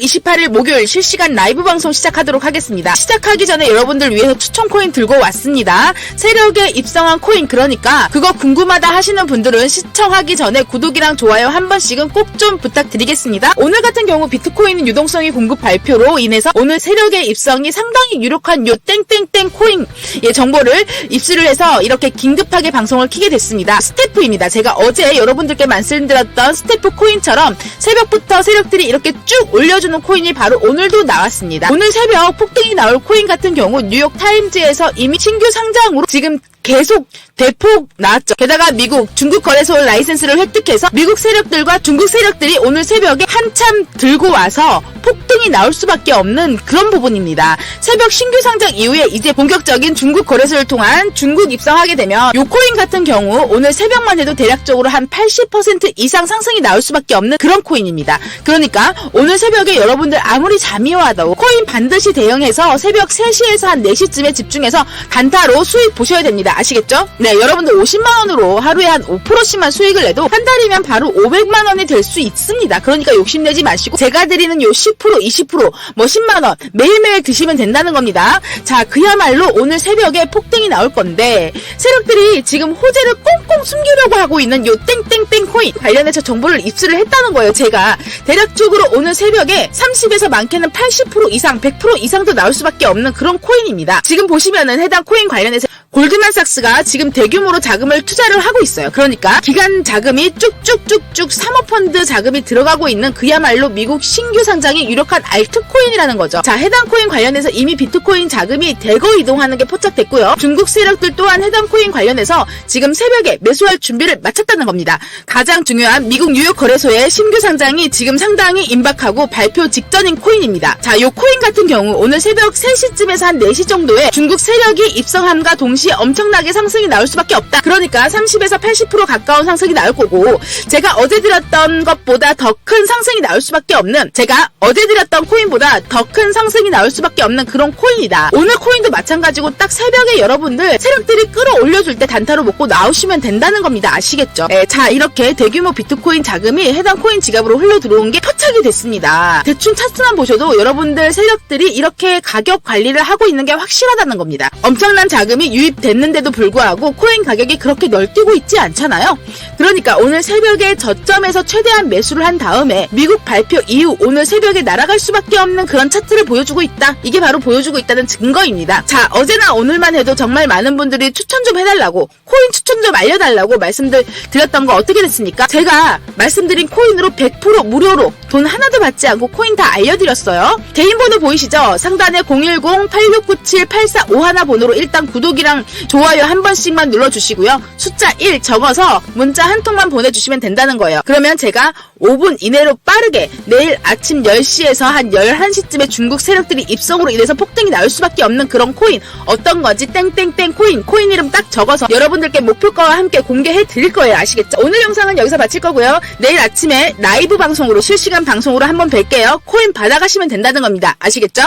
28일 목요일 실시간 라이브 방송 시작하도록 하겠습니다. 시작하기 전에 여러분들 위해서 추천 코인 들고 왔습니다. 세력에 입성한 코인 그러니까 그거 궁금하다 하시는 분들은 시청하기 전에 구독이랑 좋아요 한 번씩은 꼭 좀 부탁드리겠습니다. 오늘 같은 경우 비트코인 유동성이 공급 발표로 인해서 오늘 세력의 입성이 상당히 유력한 요 땡땡땡 코인 의 정보를 입수를 해서 이렇게 긴급하게 방송을 키게 됐습니다. 스태프입니다. 제가 어제 여러분들께 말씀드렸던 스태프 코인처럼 새벽부터 세력들이 이렇게 쭉 올려주는 코인이 바로 오늘도 나왔습니다. 오늘 새벽 폭등이 나올 코인 같은 경우 뉴욕 타임즈에서 이미 신규 상장으로 지금 계속 대폭 나왔죠. 게다가 미국, 중국 거래소 라이센스를 획득해서 미국 세력들과 중국 세력들이 오늘 새벽에 한참 들고 와서 폭 등이 나올 수밖에 없는 그런 부분입니다. 새벽 신규 상장 이후에 이제 본격적인 중국 거래소를 통한 중국 입성하게 되면 요 코인 같은 경우 오늘 새벽만 해도 대략적으로 한 80% 이상 상승이 나올 수밖에 없는 그런 코인입니다. 그러니까 오늘 새벽에 여러분들 아무리 잠이 와도 코인 반드시 대응해서 새벽 3시에서 한 4시쯤에 집중해서 단타로 수익 보셔야 됩니다. 아시겠죠? 네, 여러분들 50만원으로 하루에 한 5%씩만 수익을 내도 한 달이면 바로 500만원이 될 수 있습니다. 그러니까 욕심내지 마시고 제가 드리는 요 10%, 20%, 뭐 10만원 매일매일 드시면 된다는 겁니다. 자, 그야말로 오늘 새벽에 폭등이 나올 건데 세력들이 지금 호재를 꽁꽁 숨기려고 하고 있는 요 땡땡땡 코인 관련해서 정보를 입수를 했다는 거예요. 제가 대략적으로 오늘 새벽에 30에서 많게는 80% 이상, 100% 이상도 나올 수밖에 없는 그런 코인입니다. 지금 보시면은 해당 코인 관련해서 골드만삭스가 지금 대규모로 자금을 투자를 하고 있어요. 그러니까 기간 자금이 쭉쭉쭉쭉 사모펀드 자금이 들어가고 있는 그야말로 미국 신규 상장의 유력한 알트코인이라는 거죠. 자, 해당 코인 관련해서 이미 비트코인 자금이 대거 이동하는 게 포착됐고요. 중국 세력들 또한 해당 코인 관련해서 지금 새벽에 매수할 준비를 마쳤다는 겁니다. 가장 중요한 미국 뉴욕 거래소의 신규 상장이 지금 상당히 임박하고 발표 직전인 코인입니다. 자, 요 코인 같은 경우 오늘 새벽 3시쯤에서 한 4시 정도에 중국 세력이 입성함과 동시에 엄청나게 상승이 나올 수밖에 없다. 그러니까 30에서 80% 가까운 상승이 나올 거고 제가 어제 드렸던 것보다 더 큰 상승이 나올 수밖에 없는 제가 어제 드렸던 코인보다 더 큰 상승이 나올 수밖에 없는 그런 코인이다. 오늘 코인도 마찬가지고 딱 새벽에 여러분들 세력들이 끌어올려줄 때 단타로 먹고 나오시면 된다는 겁니다. 아시겠죠? 예, 자 이렇게 대규모 비트코인 자금이 해당 코인 지갑으로 흘러 들어온 게 포착이 됐습니다. 대충 차트만 보셔도 여러분들 세력들이 이렇게 가격 관리를 하고 있는 게 확실하다는 겁니다. 엄청난 자금이 유입 됐는데도 불구하고 코인 가격이 그렇게 널뛰고 있지 않잖아요. 그러니까 오늘 새벽에 저점에서 최대한 매수를 한 다음에 미국 발표 이후 오늘 새벽에 날아갈 수밖에 없는 그런 차트를 보여주고 있다. 이게 바로 보여주고 있다는 증거입니다. 자, 어제나 오늘만 해도 정말 많은 분들이 추천 좀 해달라고 코인 추천 좀 알려달라고 말씀들 드렸던 거 어떻게 됐습니까? 제가 말씀드린 코인으로 100% 무료로 돈 하나도 받지 않고 코인 다 알려드렸어요. 개인 번호 보이시죠? 상단에 010-8697-8451 번호로 일단 구독이랑 좋아요 한 번씩만 눌러주시고요. 숫자 1 적어서 문자 한 통만 보내주시면 된다는 거예요. 그러면 제가 5분 이내로 빠르게 내일 아침 10시에서 한 11시쯤에 중국 세력들이 입성으로 인해서 폭등이 나올 수밖에 없는 그런 코인 어떤 건지 땡땡땡 코인 코인 이름 딱 적어서 여러분들께 목표가와 함께 공개해 드릴 거예요. 아시겠죠? 오늘 영상은 여기서 마칠 거고요. 내일 아침에 라이브 방송으로 실시간 방송으로 한번 뵐게요. 코인 받아가시면 된다는 겁니다. 아시겠죠?